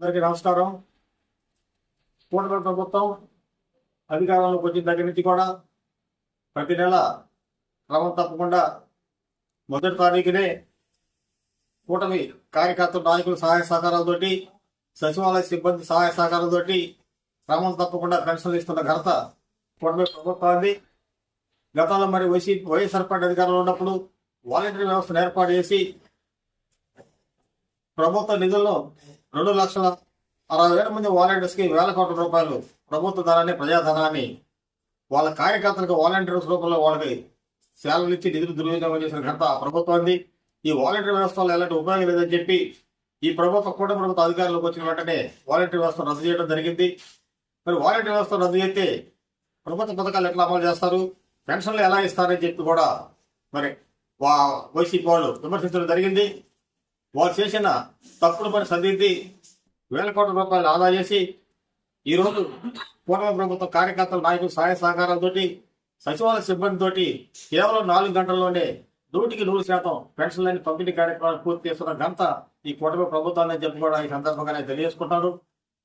అందరికీ నమస్కారం. కూటమి ప్రభుత్వం అధికారంలోకి వచ్చిన దగ్గర నుంచి కూడా ప్రతి నెల క్రమం తప్పకుండా మొదటి తారీఖునే కూటమి కార్యకర్తల నాయకుల సహాయ సహకారాలతోటి సచివాలయ సిబ్బంది సహాయ సహకారాలతోటి క్రమం తప్పకుండా పెన్షన్లు ఇస్తున్న ఘనత కూటమి ప్రభుత్వాన్ని గతంలో మరి వైసీ వైఎస్ఆర్ పార్టీ అధికారంలో ఉన్నప్పుడు వాలంటీర్ వ్యవస్థను ఏర్పాటు చేసి ప్రభుత్వ నిధుల్లో రెండు లక్షల అరవై వేల మంది వాలంటీర్స్కి వేల కోట్ల రూపాయలు ప్రభుత్వ ధనాన్ని ప్రజాధనాన్ని వాళ్ళ కార్యకర్తలకు వాలంటీర్స్ రూపంలో వాళ్ళకి సేవలు ఇచ్చి నిధులు దుర్వినియోగం చేసిన ఘనత ప్రభుత్వాన్ని ఈ వాలంటీర్ వ్యవస్థ వల్ల ఎలాంటి ఉపయోగం లేదని చెప్పి ఈ ప్రభుత్వ కూట ప్రభుత్వ అధికారంలోకి వచ్చిన వెంటనే వాలంటీర్ వ్యవస్థ రద్దు చేయడం జరిగింది. మరి వాలంటీర్ వ్యవస్థ రద్దు చేస్తే ప్రభుత్వ పథకాలు ఎట్లా అమలు చేస్తారు? పెన్షన్లు ఎలా ఇస్తారని చెప్పి కూడా మరి వా వైసీపీ వాళ్ళు విమర్శించడం జరిగింది. వాళ్ళు చేసిన తప్పుడు పని సరిదిద్ది వేల కోట్ల రూపాయలు ఆదా చేసి ఈరోజు పూర్వ ప్రభుత్వ కార్యకర్తల నాయకులు సహాయ సహకారాలతోటి సచివాలయ సిబ్బందితోటి కేవలం నాలుగు గంటల్లోనే నూటికి నూరు శాతం పెన్షన్లని పంపిణీ కార్యక్రమాలు పూర్తి చేస్తున్న ఘనత ఈ కూటమి ప్రభుత్వాన్ని చెప్పుకోవడం ఈ సందర్భంగా నేను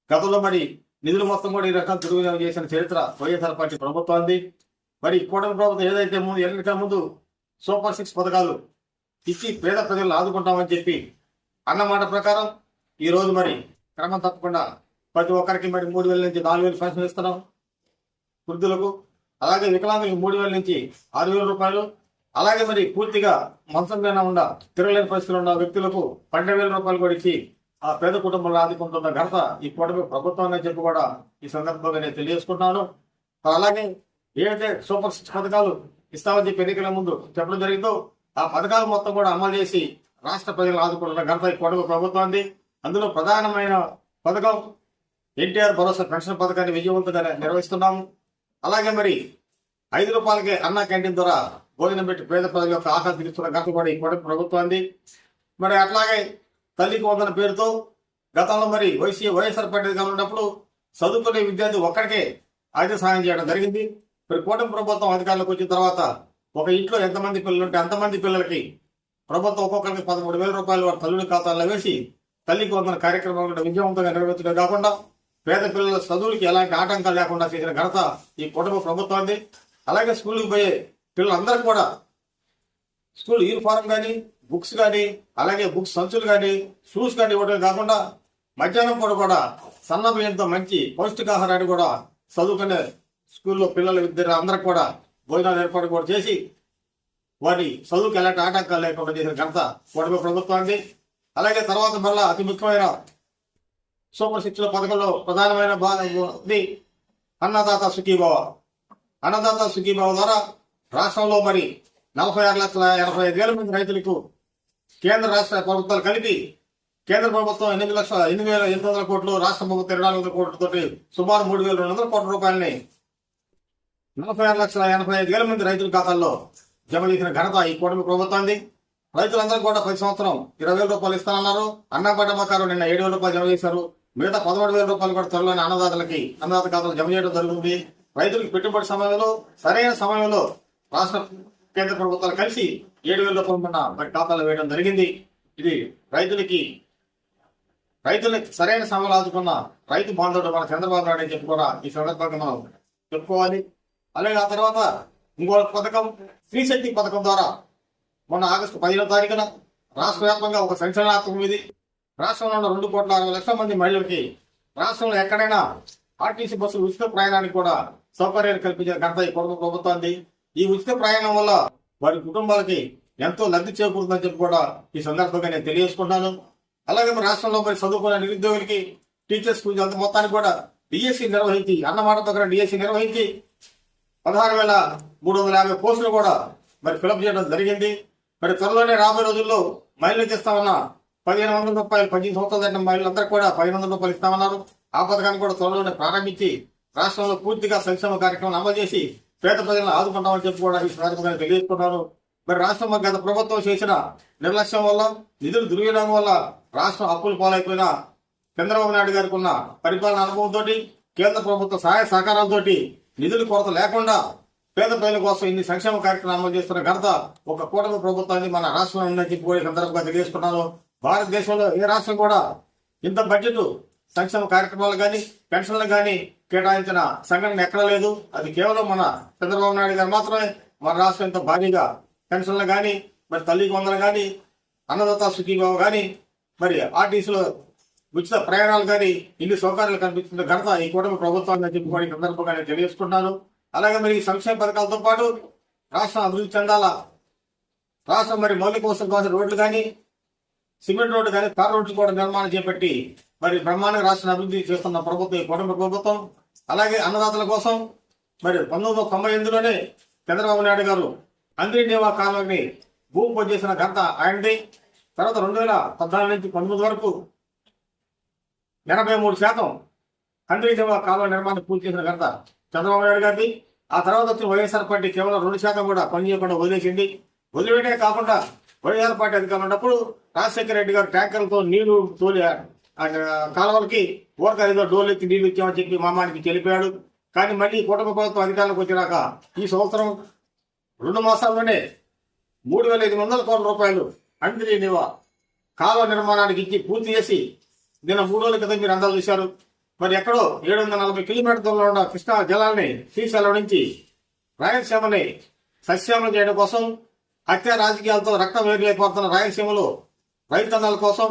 గతంలో మరి నిధులు మొత్తం కూడా ఈ రకాల దుర్వినియోగం చేసిన చరిత్ర వైఎస్ఆర్ పార్టీ ప్రభుత్వాన్ని మరి ఈ కూటమి ప్రభుత్వం ఏదైతే ముందు ఎన్నికల ముందు సూపర్ సిక్స్ పథకాలు ఇచ్చి పేద ప్రజలను ఆదుకుంటామని చెప్పి అన్నమాట ప్రకారం ఈరోజు మరి క్రమం తప్పకుండా ప్రతి ఒక్కరికి మరి మూడు వేల నుంచి నాలుగు వేలు పెన్షన్ ఇస్తున్నాం వృద్ధులకు అలాగే వికలాంగులకు మూడు వేల నుంచి ఆరు వేల రూపాయలు అలాగే మరి పూర్తిగా మంచం మీద ఉన్న తిరగలేని పరిస్థితులు ఉన్న వ్యక్తులకు పన్నెండు వేల రూపాయలు కూడా ఇచ్చి ఆ పేద కుటుంబంలో ఆదుకుంటున్న ఘనత ఈ కూటమి ప్రభుత్వం చెప్పి కూడా ఈ సందర్భంగా నేను తెలియజేసుకుంటున్నాను. అలాగే ఏదైతే సూపర్ సిక్స్ పథకాలు ఇస్తామని చెప్పి ఎన్నికల ముందు చెప్పడం జరిగిందో ఆ పథకాలు మొత్తం కూడా అమలు చేసి రాష్ట్ర ప్రజలు ఆదుకుంటున్న ఘనత ఈ ప్రభుత్వం ప్రభుత్వాన్ని అందులో ప్రధానమైన పథకం ఎన్టీఆర్ భరోసా పెన్షన్ పథకాన్ని విజయవంతంగా నిర్వహిస్తున్నాము. అలాగే మరి ఐదు రూపాయలకే అన్న క్యాంటీన్ ద్వారా భోజనం పెట్టి పేద ప్రజల యొక్క ఆహారం తీరుస్తున్న ఘనత కూడా ఈ కూటమి ప్రభుత్వాన్ని మరి అట్లాగే తల్లికి వందన పేరుతో గతంలో మరి వైసీ వైఎస్ఆర్ పార్టీ అధికారంలో ఉన్నప్పుడు చదువుకునే విద్యార్థి ఒక్కడికే ఆర్థిక సహాయం చేయడం జరిగింది. మరి కూటమి ప్రభుత్వం అధికారంలోకి వచ్చిన తర్వాత ఒక ఇంట్లో ఎంతమంది పిల్లలు ఉంటే అంతమంది పిల్లలకి ప్రభుత్వం ఒక్కొక్కరికి పదమూడు వేల రూపాయలు వారి తల్లి ఖాతాల్లో వేసి తల్లికి వందన కార్యక్రమం విజయవంతంగా నిర్వహించడం కాకుండా పేద పిల్లల చదువులకి ఎలాంటి ఆటంకాలు లేకుండా చేసిన ఘనత ఈ కుటుంబ ప్రభుత్వాన్ని అలాగే స్కూల్కి పోయే పిల్లలందరూ కూడా స్కూల్ యూనిఫారం కానీ బుక్స్ కానీ అలాగే బుక్స్ సంచులు కానీ షూస్ కానీ ఇవ్వడం కాకుండా మధ్యాహ్నం పూట కూడా సన్న బియ్యంతో మంచి పౌష్టికాహారాన్ని కూడా చదువుకునే స్కూల్లో పిల్లల విద్యార్థులు అందరికి కూడా భోజనాలు ఏర్పాటు కూడా చేసి వారి చదువుకి ఎలాంటి ఆటంకాలు లేకుండా చేసిన ఘనత వాటిపై ప్రభుత్వాన్ని. అలాగే తర్వాత మళ్ళా అతి ముఖ్యమైన సూపర్ శిక్షణ పథకంలో ప్రధానమైన భాగం అన్నదాత సుఖీభావ. అన్నదాత సుఖీభావ ద్వారా రాష్ట్రంలో మరి నలభై ఆరు లక్షల ఎనభై ఐదు వేల మంది రైతులకు కేంద్ర రాష్ట్ర ప్రభుత్వాలు కలిపి కేంద్ర ప్రభుత్వం ఎనిమిది లక్షల ఎనిమిది వేల ఎనిమిది వందల కోట్లు రాష్ట్ర ప్రభుత్వం ఇరవై నాలుగు వందల కోట్లతో సుమారు మూడు వేల రెండు వందల కోట్ల రూపాయలని నలభై ఆరు లక్షల ఎనభై ఐదు వేల మంది రైతుల ఖాతాల్లో జమ చేసిన ఘనత ఈ కూటమి ప్రభుత్వంది రైతులందరూ కూడా ప్రతి సంవత్సరం ఇరవై వేల రూపాయలు ఇస్తానన్నారు. అన్నపడ్డ ప్రకారం నిన్న ఏడు వేల రూపాయలు జమ చేశారు. మిగతా పదమూడు వేల రూపాయలు కూడా త్వరలోని అన్నదాతలకి అన్నదాత ఖాతాలు జమ చేయడం జరుగుతుంది. రైతులకు పెట్టుబడి సమయంలో సరైన సమయంలో రాష్ట్ర కేంద్ర ప్రభుత్వాలు కలిసి ఏడు వేల రూపాయలు మన వేయడం జరిగింది. ఇది రైతులకి రైతులకి సరైన సమయంలో ఆదుకున్న రైతు బాంధవుడు మన చంద్రబాబు నాయుడు అని చెప్పి కూడా ఈ సందర్భంగా మనం చెప్పుకోవాలి. అలాగే ఆ తర్వాత ఇంకో పథకం స్త్రీ పథకం ద్వారా మొన్న ఆగస్టు పదిహేనో తారీఖున రాష్ట్ర వ్యాప్తంగా ఒక సంచలనాత్మకం ఇది రాష్ట్రంలో ఉన్న రెండు కోట్ల అరవై లక్షల మంది మహిళలకి రాష్ట్రంలో ఎక్కడైనా ఆర్టీసీ బస్సులు ఉచిత ప్రయాణానికి కూడా సౌకర్యాలు కల్పించే ఘనత ఈ కుటుంబ ప్రభుత్వాన్ని ఈ ఉచిత ప్రయాణం వల్ల వారి కుటుంబాలకి ఎంతో లబ్ధి చేకూరుతుందని చెప్పి కూడా ఈ సందర్భంగా నేను తెలియజేసుకుంటాను అలాగే మన రాష్ట్రంలో మరి చదువుకునే నిరుద్యోగులకి టీచర్స్ అంత మొత్తానికి కూడా డిఎస్సి నిర్వహించి అన్నమాట దగ్గర డిఎస్సి నిర్వహించి పదహారు వేల మూడు వందల యాభై పోస్టులు కూడా మరి ఫిలప్ చేయడం జరిగింది. మరి త్వరలోనే రాబోయే రోజుల్లో మహిళలు ఇస్తామన్న పదిహేను వందల రూపాయలు పద్దెనిమిది సంవత్సరాలు దాటిన మహిళలందరూ కూడా పదిహేను వందల రూపాయలు ఇస్తామన్నారు. ఆ పథకాన్ని కూడా త్వరలోనే ప్రారంభించి రాష్ట్రంలో పూర్తిగా సంక్షేమ కార్యక్రమం అమలు చేసి పేద ప్రజలను ఆదుకుంటామని చెప్పి కూడా ఈ సందర్భంగా తెలియజేసుకున్నారు. మరి రాష్ట్రంలో గత ప్రభుత్వం చేసిన నిర్లక్ష్యం వల్ల నిధులు దుర్వినియోగం వల్ల రాష్ట్రం అప్పులు పాలైపోయిన చంద్రబాబు నాయుడు గారికి ఉన్న పరిపాలన అనుభవంతో కేంద్ర ప్రభుత్వ సహాయ సహకారాలతోటి నిధుల కొరత లేకుండా పేద ప్రజల కోసం ఇన్ని సంక్షేమ కార్యక్రమాలు చేస్తున్న ఘనత ఒక కూటమి ప్రభుత్వాన్ని మన రాష్ట్రంలో ఉందని చెప్పి కూడా సందర్భంగా తెలియజేసుకున్నాను. భారతదేశంలో ఏ రాష్ట్రం కూడా ఇంత బడ్జెట్ సంక్షేమ కార్యక్రమాలు కానీ పెన్షన్లు కానీ కేటాయించిన సంఘటన ఎక్కడ లేదు. అది కేవలం మన చంద్రబాబు నాయుడు గారు మాత్రమే మన రాష్ట్రం ఇంత భారీగా పెన్షన్లు కానీ మరి తల్లికి వందలు కానీ అన్నదాత సుఖీభావ కానీ మరి ఆర్టీసీలో ఉచిత ప్రయాణాలు కానీ ఇన్ని సౌకర్యాలు కనిపిస్తున్న ఘనత ఈ కూటమి ప్రభుత్వాన్ని చెప్పి కూడా ఈ సందర్భంగా నేను తెలియజేసుకుంటున్నాను. అలాగే మరి సంక్షేమ పథకాలతో పాటు రాష్ట్రం అభివృద్ధి చెందాలా? రాష్ట్రం మరి మౌలిక కోసం కోసం రోడ్లు కానీ సిమెంట్ రోడ్డు కానీ తార్ రోడ్లు కూడా నిర్మాణం చేపట్టి మరి బ్రహ్మాండంగా రాష్ట్రాన్ని అభివృద్ధి చేస్తున్న ప్రభుత్వం ఈ కూటమి ప్రభుత్వం. అలాగే అన్నదాతల కోసం మరి పంతొమ్మిది వందల తొంభై ఎనిమిదిలోనే చంద్రబాబు నాయుడు గారు అంద్రీనేవా కాలనీ భూమి పూజ చేసిన ఘనత ఆయనది. తర్వాత రెండు వేల పద్నాలుగు నుంచి పంతొమ్మిది వరకు ఎనభై మూడు శాతం అంద్రీనేవా కాలువ నిర్మాణం పూర్తి చేసిన ఘనత చంద్రబాబు నాయుడు గారిది. ఆ తర్వాత వచ్చిన వైఎస్ఆర్ పార్టీ కేవలం రెండు శాతం కూడా పనిచేయకుండా వదిలేసింది. వదిలిపెట్టే కాకుండా వైఎస్ఆర్ పార్టీ అధికారులు ఉన్నప్పుడు రాజశేఖర రెడ్డి గారు ట్యాంకర్లతో నీళ్ళు తోలి కాలువలకి ఊరక ఏదో డోర్లు ఎత్తి నీళ్ళు ఇచ్చామని చెప్పి మామానికి తెలిపాడు. కానీ మళ్ళీ కుటుంబ ప్రభుత్వం అధికారంలోకి వచ్చినాక ఈ సంవత్సరం రెండు మాసాల్లోనే మూడు వేల ఐదు వందల కోట్ల రూపాయలు అండ్రి కాలువ నిర్మాణానికి ఇచ్చి పూర్తి చేసి నిన్న మూడు రోజుల క్రితం మీరు అందరూ చూశారు. మరి ఎక్కడో ఏడు వందల నలభై కిలోమీటర్ల దూరంలో ఉన్న కృష్ణా జలాన్ని శ్రీశైలం నుంచి రాయలసీమని సస్యామలం చేయడం కోసం హత్య రాజకీయాలతో రక్తం వేరులైపోతున్న రాయలసీమలో రైతన్నల కోసం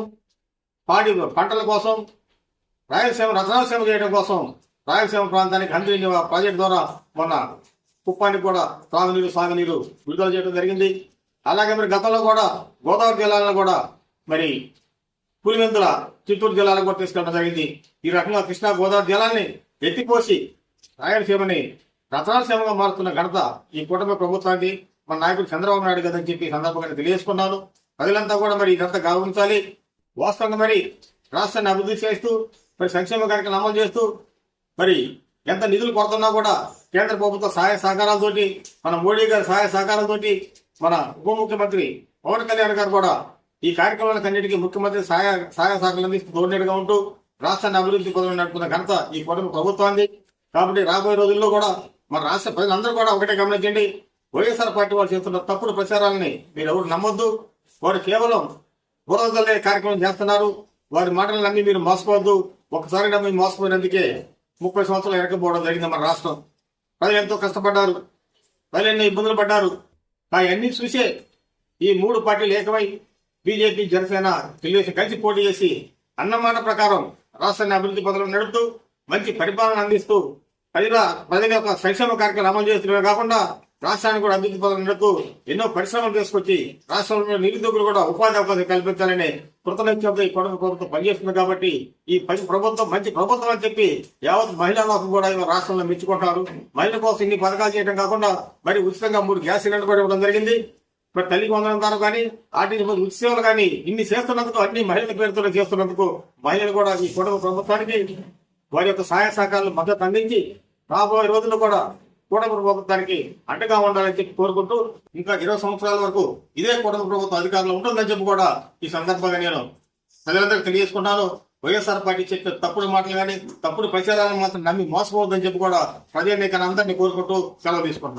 పాడి పంటల కోసం రాయలసీమ రత్నాలసీమ చేయడం కోసం రాయలసీమ ప్రాంతానికి హంద్రీ ప్రాజెక్ట్ ద్వారా మొన్న కుప్పానికి కూడా త్రాగునీరు సాగునీరు విడుదల చేయడం జరిగింది. అలాగే మరి గతంలో కూడా గోదావరి జిల్లాలో కూడా మరి పులివెందుల చిత్తూరు జిల్లాలకు కూడా తీసుకెళ్ళడం జరిగింది. ఈ రకంగా కృష్ణా గోదావరి జలాన్ని ఎత్తిపోసి రాయలసీమని రతనాలసీమగా మారుతున్న ఘనత ఈ కూటమి ప్రభుత్వానికి. మన నాయకుడు చంద్రబాబు నాయుడు కదని చెప్పి ఈ సందర్భంగా తెలియజేసుకున్నాను. ప్రజలంతా కూడా మరి ఇదంతా గౌరవించాలి. వాస్తవంగా మరి రాష్ట్రాన్ని అభివృద్ధి చేస్తూ మరి సంక్షేమ కార్యక్రమం అమలు చేస్తూ మరి ఎంత నిధులు కొడుతున్నా కూడా కేంద్ర ప్రభుత్వ సహాయ సహకారాలతోటి మన మోడీ గారి సహాయ సహకారాలతోటి మన ఉప ముఖ్యమంత్రి పవన్ కళ్యాణ్ గారు కూడా ఈ కార్యక్రమాలకు అన్నిటికీ ముఖ్యమంత్రి సహాయ సహాయ సహకారాలు అందిస్తూ ఉంటూ రాష్ట్రాన్ని అభివృద్ధి పదవి నడుపుతున్న ఘనత ఈ కూటమి ప్రభుత్వాన్ని కాబట్టి రాబోయే రోజుల్లో కూడా మన రాష్ట్ర ప్రజలందరూ కూడా ఒకటే గమనించండి. వైఎస్ఆర్ పార్టీ వాళ్ళు చేస్తున్న తప్పుడు ప్రచారాలని మీరు ఎవరు నమ్మొద్దు. వారు కేవలం బురదల్లే కార్యక్రమం చేస్తున్నారు. వారి మాటలు నమ్మి మీరు మోసపోవద్దు. ఒకసారి నమ్మి మోసపోయినందుకే ముప్పై సంవత్సరాలు ఎరకపోవడం జరిగింది మన రాష్ట్రం. ప్రజలు ఎంతో కష్టపడ్డారు. ప్రజలు ఎన్నో ఇబ్బందులు పడ్డారు. అవన్నీ చూసే ఈ మూడు పార్టీలు ఏకమై బీజేపీ జనసేన తెలుగుదేశం కలిసి పోటీ చేసి అన్నమాట ప్రకారం రాష్ట్రాన్ని అభివృద్ధి పథకం నడుపుతూ మంచి పరిపాలన అందిస్తూ ప్రజల ప్రజల యొక్క సంక్షేమ కార్యక్రమాలు అమలు చేస్తున్నవే కాకుండా రాష్ట్రానికి కూడా అభివృద్ధి పథకం నడుపుతూ ఎన్నో పరిశ్రమలు తీసుకొచ్చి రాష్ట్రంలో నిరుద్యోగులు కూడా ఉపాధి అవకాశం కల్పించాలని కృతనిత్యంతో ఈ కొడుకు ప్రభుత్వం పనిచేస్తుంది కాబట్టి ఈ పని ప్రభుత్వం మంచి ప్రభుత్వం అని చెప్పి యావత్ మహిళా లోకం కూడా రాష్ట్రంలో మెచ్చుకుంటారు మహిళల కోసం ఇన్ని పథకాలు చేయడం కాకుండా మరి ఉచితంగా మూడు గ్యాస్ సిలిండర్ కూడా ఇవ్వడం జరిగింది. మరి తల్లికి వందనం ద్వారా కానీ ఆర్టీసీ బస్సు ఉచిత సేవలు కానీ ఇన్ని చేస్తున్నందుకు అన్ని మహిళల పేరుతో చేస్తున్నందుకు మహిళలు కూడా ఈ కుటుంబ ప్రభుత్వానికి వారి యొక్క సహాయ సహకారాలు మద్దతు అందించి రాబోయే రోజుల్లో కూడా కూటమి ప్రభుత్వానికి అండగా ఉండాలని చెప్పి కోరుకుంటూ ఇంకా ఇరవై సంవత్సరాల వరకు ఇదే కూటమి ప్రభుత్వం అధికారంలో ఉంటుందని చెప్పి కూడా ఈ సందర్భంగా నేను ప్రజలందరికీ తెలియజేసుకున్నాను వైఎస్ఆర్ పార్టీ చెప్పిన తప్పుడు మాటలు కానీ తప్పుడు ప్రచారాలను మాత్రం నమ్మి మోసపోవద్దని చెప్పి కూడా ప్రజానీకాన్ని అందరినీ కోరుకుంటూ సెలవు తీసుకుంటున్నాను.